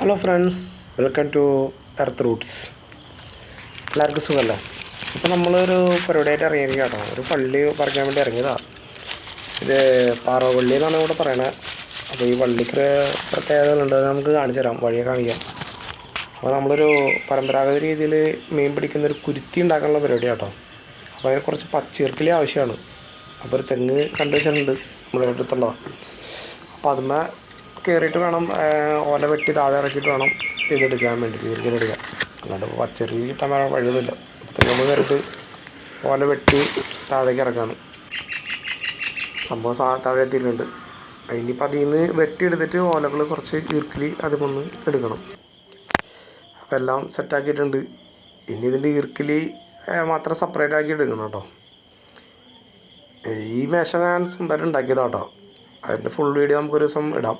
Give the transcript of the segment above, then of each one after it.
Hello friends welcome to earth roots എല്ലാവർക്കും സുഖമല്ലേ? ഇപ്പോൾ നമ്മളൊരു പരിപാടിയായിട്ട് ഇറങ്ങിയിരിക്കുകയാണ്. ഒരു പള്ളി പറിക്കാൻ വേണ്ടി ഇറങ്ങിയതാണ് ഇത് പാറവള്ളി എന്നാണ് ഇവിടെ പറയണത് അപ്പോൾ ഈ പള്ളിക്ക് പ്രത്യേകതകളുണ്ട് നമുക്ക് കാണിച്ചു തരാം. വഴിയെ കാണിക്കാം. അപ്പോൾ നമ്മളൊരു പരമ്പരാഗത രീതിയിൽ മീൻ പിടിക്കുന്ന ഒരു കുരുത്തി ഉണ്ടാക്കാനുള്ള പരിപാടി കേട്ടോ അപ്പോൾ അതിന് കുറച്ച് പച്ചീർക്കിലി ആവശ്യമാണ്. അപ്പോൾ ഒരു തെങ്ങ് കണ്ടുവച്ചിട്ടുണ്ട് നമ്മുടെ അടുത്തുള്ളതാണ് അപ്പോൾ അതുമ്മേ കയറിയിട്ട് വേണം ഓല വെട്ടി താഴെ ഇറക്കിയിട്ട് വേണം ഇതെടുക്കാൻ വേണ്ടി ഈർക്കലെടുക്കാൻ അല്ലാണ്ട് പച്ചരി കിട്ടാൻ വേറെ വഴിയൊന്നുമില്ല. നമ്മൾ കയറിയിട്ട് ഓല വെട്ടി താഴേക്ക് ഇറക്കാണ്. സംഭവം സാ താഴെ എത്തിയിട്ടുണ്ട്. അതിനിപ്പം അതിൽ നിന്ന് വെട്ടിയെടുത്തിട്ട് ഓലകൾ കുറച്ച് ഈർക്കിലി അതിമൊന്ന് എടുക്കണം. അപ്പോൾ എല്ലാം സെറ്റാക്കിയിട്ടുണ്ട് ഇനി ഇതിന്റെ ഈർക്കിലി മാത്രം സെപ്പറേറ്റ് ആക്കി എടുക്കണം കേട്ടോ. ഈ മേശ ഞാൻ സ്വന്തമായിട്ട് ഉണ്ടാക്കിയതാണ് കേട്ടോ. അതിന്റെ ഫുൾ വീഡിയോ നമുക്കൊരു ദിവസം ഇടാം.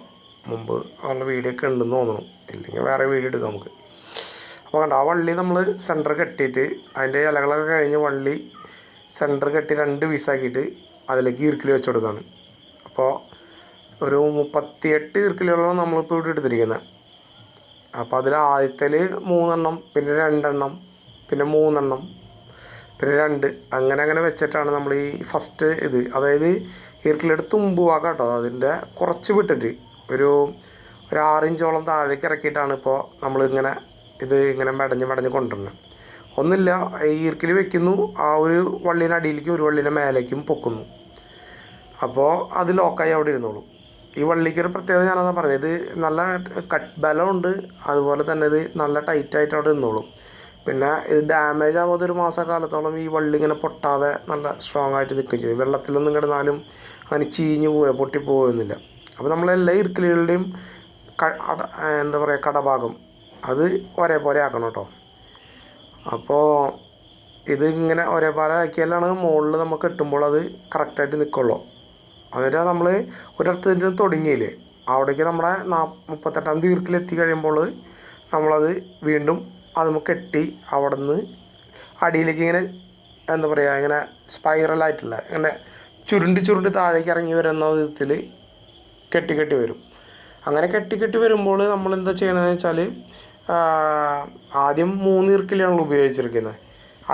മുമ്പ് ഉള്ള വീഡിയോ ഒക്കെ ഉണ്ടെന്ന് തോന്നണം ഇല്ലെങ്കിൽ വേറെ വീഡിയോ എടുക്കാം നമുക്ക്. അപ്പോൾ കണ്ടോ ആ വള്ളി നമ്മൾ സെന്റർ കെട്ടിയിട്ട് അതിന്റെ ഇലകളൊക്കെ കഴിഞ്ഞ് വള്ളി സെന്റർ കെട്ടി രണ്ട് പീസാക്കിയിട്ട് അതിലേക്ക് ഈർക്കിൽ വെച്ച് കൊടുക്കുകയാണ് അപ്പോൾ ഒരു മുപ്പത്തിയെട്ട് ഈർക്കിലികളാണ് നമ്മളിപ്പോൾ ഇവിടെ എടുത്തിരിക്കുന്നത്. അപ്പോൾ അതിൽ ആദ്യത്തിൽ മൂന്നെണ്ണം പിന്നെ രണ്ടെണ്ണം പിന്നെ മൂന്നെണ്ണം പിന്നെ രണ്ട്. അങ്ങനെ അങ്ങനെ വെച്ചിട്ടാണ് നമ്മൾ ഈ ഫസ്റ്റ് ഇത്. അതായത് ഈർക്കിലെടുത്ത് തുമ്പുവാക്കാം കേട്ടോ അതിന്റെ കുറച്ച് വിട്ടിട്ട്. ഒരു ഒരു ആറിഞ്ചോളം താഴേക്ക് ഇറക്കിയിട്ടാണ് ഇപ്പോൾ നമ്മളിങ്ങനെ ഇത് ഇങ്ങനെ മെടഞ്ഞ് മെടഞ്ഞ് കൊണ്ടുവരുന്നത് ഒന്നില്ല ഈർക്കിൽ വെക്കുന്നു ആ ഒരു വള്ളീന്റെ അടിയിലേക്കും ഒരു വള്ളീന്റെ മേലേക്കും പൊക്കുന്നു. അപ്പോൾ അത് ലോക്കായി അവിടെ ഇരുന്നോളും. ഈ വള്ളിക്കൊരു പ്രത്യേകത ഞാനതാ പറഞ്ഞത് ഇത് നല്ല കട്ട് ബലമുണ്ട് അതുപോലെ തന്നെ ഇത് നല്ല ടൈറ്റായിട്ട് അവിടെ ഇരുന്നോളും പിന്നെ ഇത് ഡാമേജ് ആവാതെ ഒരു മാസക്കാലത്തോളം ഈ വള്ളി ഇങ്ങനെ പൊട്ടാതെ നല്ല സ്ട്രോങ് ആയിട്ട് നിൽക്കുകയും ചെയ്യും. വെള്ളത്തിലൊന്നും കിടന്നാലും അങ്ങനെ ചീഞ്ഞ് പോവുക പൊട്ടിപ്പോകുന്നില്ല അപ്പോൾ നമ്മളെല്ലാ ഇറുക്കലുകളുടെയും എന്താ പറയുക കടഭാഗം അത് ഒരേപോലെ ആക്കണം കേട്ടോ. അപ്പോൾ ഇത് ഇങ്ങനെ ഒരേപോലെ ആക്കിയാലാണ് മുകളിൽ നമുക്ക് കിട്ടുമ്പോൾ അത് കറക്റ്റായിട്ട് നിൽക്കുള്ളൂ. എന്നിട്ട് നമ്മൾ ഒരിടത്ത് നിന്ന് തുടങ്ങിയില്ലേ അവിടേക്ക് നമ്മുടെ നാ മുപ്പത്തെട്ടാം തീർക്കിൽ എത്തി കഴിയുമ്പോൾ നമ്മളത് വീണ്ടും അത് നമുക്ക് കെട്ടി അവിടെ നിന്ന് അടിയിലേക്ക് ഇങ്ങനെ എന്താ പറയുക ഇങ്ങനെ സ്പൈറലായിട്ടുള്ള ഇങ്ങനെ ചുരുണ്ടി ചുരുണ്ടി താഴേക്ക് ഇറങ്ങി വരുന്ന വിധത്തിൽ കെട്ടി കെട്ടി വരും. അങ്ങനെ കെട്ടി കെട്ടി വരുമ്പോൾ നമ്മൾ എന്താ ചെയ്യണമെന്ന് വെച്ചാൽ ആദ്യം മൂന്ന് ഇർക്കിലാണ് ഉപയോഗിച്ചിരിക്കുന്നത്.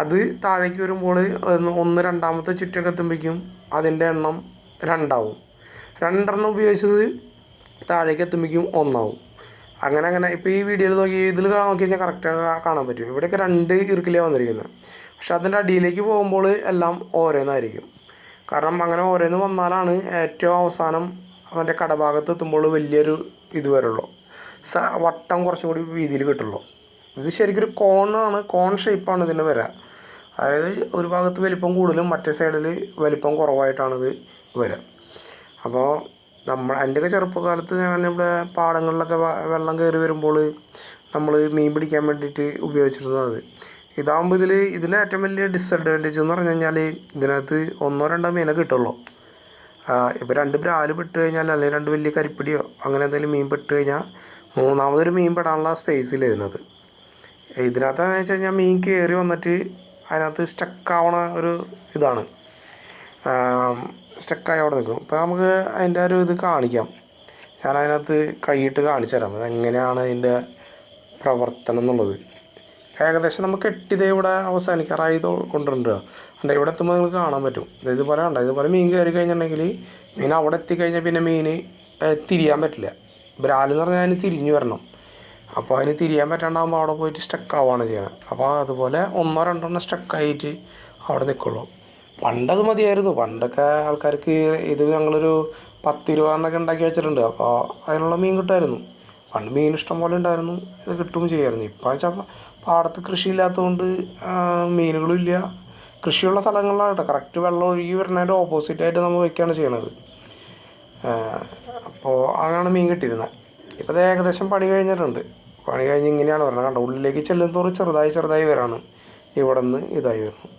അത് താഴേക്ക് വരുമ്പോൾ ഒന്ന് ഒന്ന് രണ്ടാമത്തെ ചുറ്റൊക്കെ എത്തുമ്പോഴേക്കും അതിന്റെ എണ്ണം രണ്ടാവും. രണ്ടെണ്ണം ഉപയോഗിച്ചത് താഴേക്ക് എത്തുമ്പോഴേക്കും ഒന്നാവും. അങ്ങനെ അങ്ങനെ. ഇപ്പോൾ ഈ വീഡിയോയിൽ നോക്കി ഇതിൽ നോക്കി കഴിഞ്ഞാൽ കറക്റ്റായിട്ട് കാണാൻ പറ്റും. ഇവിടെയൊക്കെ രണ്ട് ഇറുക്കിലാണ് വന്നിരിക്കുന്നത്. പക്ഷെ അതിന്റെ അടിയിലേക്ക് പോകുമ്പോൾ എല്ലാം ഓരോന്നായിരിക്കും. കാരണം അങ്ങനെ ഓരോന്ന് വന്നാലാണ് ഏറ്റവും അവസാനം അവന്റെ കടഭാഗത്ത് എത്തുമ്പോൾ വലിയൊരു ഇത് വരുള്ളൂ സ വട്ടം കുറച്ചും കൂടി വീതിയിൽ കിട്ടുള്ളൂ. ഇത് ശരിക്കൊരു കോണാണ് കോൺ ഷേപ്പാണ് ഇതിന്റെ വരിക അതായത് ഒരു ഭാഗത്ത് വലിപ്പം കൂടുതലും മറ്റേ സൈഡിൽ വലിപ്പം കുറവായിട്ടാണ് ഇത് വരിക അപ്പോൾ നമ്മൾ എന്റെയൊക്കെ ചെറുപ്പകാലത്ത് ഞാൻ ഇവിടെ പാടങ്ങളിലൊക്കെ വെള്ളം കയറി വരുമ്പോൾ നമ്മൾ മീൻ പിടിക്കാൻ വേണ്ടിയിട്ട് ഉപയോഗിച്ചിരുന്നത് ഇതാകുമ്പോൾ ഇതിൽ ഇതിന് ഏറ്റവും വലിയ ഡിസഡ്വാന്റേജ് എന്ന് പറഞ്ഞു കഴിഞ്ഞാൽ ഇതിനകത്ത് ഒന്നോ രണ്ടോ മീനെ കിട്ടുള്ളൂ. ഇപ്പോൾ രണ്ട് ബ്രാൽ പെട്ട് കഴിഞ്ഞാൽ അല്ലെങ്കിൽ രണ്ട് വലിയ കരിപ്പിടിയോ അങ്ങനെ എന്തെങ്കിലും മീൻ പെട്ട് കഴിഞ്ഞാൽ മൂന്നാമതൊരു മീൻ പെടാനുള്ള സ്പേസ് ഇല്ല ഇതിനകത്ത് ഇതിനകത്ത് എന്ന് വെച്ച് കഴിഞ്ഞാൽ മീൻ കയറി വന്നിട്ട് അതിനകത്ത് സ്റ്റക്കാവണ ഒരു ഇതാണ്. സ്റ്റക്കായി അവിടെ നിൽക്കും. അപ്പോൾ നമുക്ക് അതിന്റെ ഒരു ഇത് കാണിക്കാം. ഞാൻ അതിനകത്ത് കൈയിട്ട് കാണിച്ചു തരാം. അതെങ്ങനെയാണ് അതിന്റെ പ്രവർത്തനം എന്നുള്ളത്. ഏകദേശം നമുക്ക് എട്ടിതേ ഇവിടെ അവസാനിക്കാറായി കൊണ്ടുവരണ്ട ഉണ്ട് ഇവിടെ എത്തുമ്പോൾ നിങ്ങൾക്ക് കാണാൻ പറ്റും. ഇത് പോലെ ഉണ്ട് ഇതുപോലെ മീൻ കയറി കഴിഞ്ഞിട്ടുണ്ടെങ്കിൽ മീൻ അവിടെ എത്തിക്കഴിഞ്ഞാൽ പിന്നെ മീൻ തിരിയാൻ പറ്റില്ല. ബ്രാലെന്ന് പറഞ്ഞാൽ അതിന് തിരിഞ്ഞു വരണം. അപ്പോൾ അതിന് തിരിയാൻ പറ്റാണ്ടാകുമ്പോൾ അവിടെ പോയിട്ട് സ്റ്റക്ക് ആവുകയാണ് ചെയ്യുന്നത് അപ്പോൾ അതുപോലെ ഒന്നോ രണ്ടെണ്ണം സ്റ്റക്കായിട്ട് അവിടെ നിൽക്കുള്ളൂ പണ്ടത് മതിയായിരുന്നു. പണ്ടൊക്കെ ആൾക്കാർക്ക് ഇത് ഞങ്ങളൊരു പത്ത് രൂപ എന്നൊക്കെ ഉണ്ടാക്കി വെച്ചിട്ടുണ്ട്. അപ്പോൾ അതിനുള്ള മീൻ കിട്ടുമായിരുന്നു പണ്ട് മീൻ ഇഷ്ടം പോലെ ഉണ്ടായിരുന്നു. ഇത് കിട്ടുകയും ചെയ്യായിരുന്നു. ഇപ്പം വെച്ചാൽ പാടത്ത് കൃഷിയില്ലാത്തതുകൊണ്ട് മീനുകളും ഇല്ല. കൃഷിയുള്ള സ്ഥലങ്ങളിലാണ് കറക്റ്റ് വെള്ളം ഒഴുകി വരുന്നതിന്റെ ഓപ്പോസിറ്റായിട്ട് നമ്മൾ വയ്ക്കുകയാണ് ചെയ്യണത്. അപ്പോൾ അങ്ങനെയാണ് മീൻ കിട്ടിയിരുന്നത് ഇപ്പോൾ ഏകദേശം പണി കഴിഞ്ഞിട്ടുണ്ട്. പണി കഴിഞ്ഞ് ഇങ്ങനെയാണ് വരുന്നത്. കണ്ടോ ഉള്ളിലേക്ക് ചെല്ലുന്തോറും ചെറുതായി ചെറുതായി വരാണ്. ഇവിടെ നിന്ന് ഇതായി വരുന്നു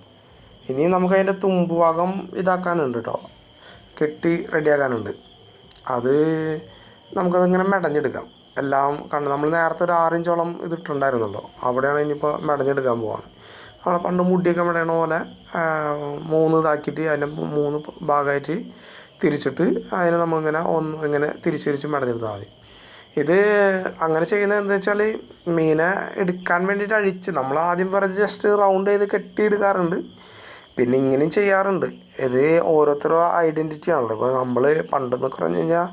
ഇനി നമുക്ക് അതിന്റെ തുമ്പ് ഭാഗം ഇതാക്കാനുണ്ട് കേട്ടോ കെട്ടി റെഡിയാക്കാനുണ്ട്. അത് നമുക്കതിങ്ങനെ മെടഞ്ഞെടുക്കാം. എല്ലാം കണ്ട് നമ്മൾ നേരത്തെ ഒരു ആറിഞ്ചോളം ഇതിട്ടുണ്ടായിരുന്നല്ലോ. അവിടെയാണ് ഇനിയിപ്പോൾ മെടഞ്ഞെടുക്കാൻ പോവാണ്. പണ്ട് മുടിയൊക്കെ വിടണ പോലെ മൂന്ന് ഇതാക്കിയിട്ട് അതിന്റെ മൂന്ന് ഭാഗമായിട്ട് തിരിച്ചിട്ട് അതിനെ നമ്മളിങ്ങനെ ഒന്ന് ഇങ്ങനെ തിരിച്ച് തിരിച്ച് മെടഞ്ഞെടുത്താൽ മതി. ഇത് അങ്ങനെ ചെയ്യുന്നത് എന്താ വെച്ചാൽ മീനെ എടുക്കാൻ വേണ്ടിയിട്ട് അഴിച്ച് നമ്മൾ ആദ്യം പറഞ്ഞ് ജസ്റ്റ് റൗണ്ട് ചെയ്ത് കെട്ടിയെടുക്കാറുണ്ട് പിന്നെ ഇങ്ങനെയും ചെയ്യാറുണ്ട്. ഇത് ഓരോരുത്തരും ഐഡന്റിറ്റി ആണല്ലോ. ഇപ്പോൾ നമ്മൾ പണ്ടെന്നൊക്കെ പറഞ്ഞു കഴിഞ്ഞാൽ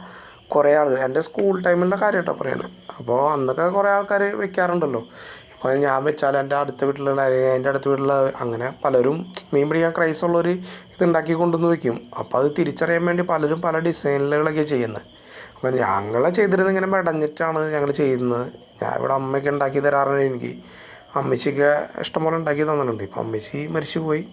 കുറേ ആളുകൾ എന്റെ സ്കൂൾ ടൈമിന്റെ കാര്യമായിട്ടാണ് പറയുന്നത്. അപ്പോൾ അന്നൊക്കെ കുറേ ആൾക്കാർ വെക്കാറുണ്ടല്ലോ. ഇപ്പോൾ ഞാൻ വെച്ചാൽ എന്റെ അടുത്ത വീട്ടിലുള്ള അല്ലെങ്കിൽ എന്റെ അടുത്ത വീട്ടിലുള്ള അങ്ങനെ പലരും മീൻ പിടിക്കാൻ ക്രൈസ് ഉള്ളവർ ഇത് ഉണ്ടാക്കി കൊണ്ടുവന്ന് വയ്ക്കും അപ്പോൾ അത് തിരിച്ചറിയാൻ വേണ്ടി പലരും പല ഡിസൈനുകളൊക്കെ ചെയ്യുന്നത് അപ്പം ഞങ്ങൾ ചെയ്തിരുന്നത് ഇങ്ങനെ മെടഞ്ഞിട്ടാണ് ഞങ്ങൾ ചെയ്യുന്നത്. ഞാൻ ഇവിടെ അമ്മയ്ക്ക് ഉണ്ടാക്കി തരാറുണ്ട് എനിക്ക്. അമ്മച്ചിക്ക് ഇഷ്ടംപോലെ ഉണ്ടാക്കി തന്നിട്ടുണ്ട്. ഇപ്പം അമ്മച്ചി മരിച്ചു പോയി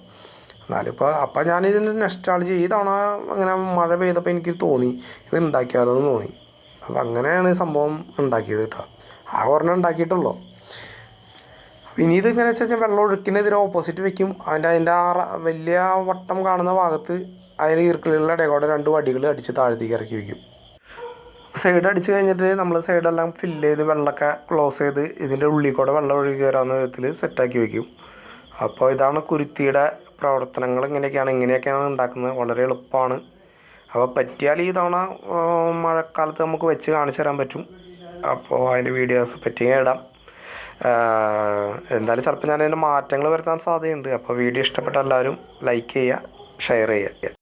എന്നാലും ഇപ്പോൾ അപ്പം ഞാനിതിന്റെ നെസ്റ്റാളജി ഈ തവണ അങ്ങനെ മഴ പെയ്തപ്പോൾ എനിക്ക് തോന്നി ഇത് ഉണ്ടാക്കിയാലോ എന്ന് തോന്നി. അപ്പം അങ്ങനെയാണ് സംഭവം ഉണ്ടാക്കിയത് കേട്ടോ. ആ ഒരെണ്ണം ഉണ്ടാക്കിയിട്ടുള്ളൂ. ഇനി എങ്ങനെ ഇങ്ങനെ വെച്ച് കഴിഞ്ഞാൽ വെള്ളം ഒഴുക്കിനെതിരെ ഓപ്പോസിറ്റ് വെക്കും. അതിന്റെ അതിന്റെ ആ വലിയ വട്ടം കാണുന്ന ഭാഗത്ത് അതിൽ ഈർക്കിളുകളുടെ ഇടയിലൂടെ രണ്ട് വടികൾ അടിച്ച് താഴത്തേക്ക് ഇറക്കി വയ്ക്കും സൈഡ് അടിച്ച് കഴിഞ്ഞിട്ട് നമ്മൾ സൈഡെല്ലാം ഫില്ല് ചെയ്ത് വെള്ളമൊക്കെ ക്ലോസ് ചെയ്ത് ഇതിന്റെ ഉള്ളിൽ കൂടെ വെള്ളം ഒഴുകി വരാവുന്ന വിധത്തിൽ സെറ്റാക്കി വയ്ക്കും അപ്പോൾ ഇതാണ് കുരുത്തിയുടെ പ്രവർത്തനങ്ങൾ. ഇങ്ങനെയൊക്കെയാണ് ഇങ്ങനെയൊക്കെയാണ് ഉണ്ടാക്കുന്നത്. വളരെ എളുപ്പമാണ്. അപ്പോൾ പറ്റിയാൽ ഈ തവണ മഴക്കാലത്ത് നമുക്ക് വെച്ച് കാണിച്ചു തരാൻ പറ്റും. അപ്പോൾ അതിന്റെ വീഡിയോസ് പറ്റിയാൽ ഇടാം. എന്തായാലും ചിലപ്പോൾ ഞാൻ അതിന്റെ മാറ്റങ്ങൾ വരുത്താൻ സാധ്യതയുണ്ട്. അപ്പോൾ വീഡിയോ ഇഷ്ടപ്പെട്ട എല്ലാവരും ലൈക്ക് ചെയ്യുക ഷെയർ ചെയ്യുക.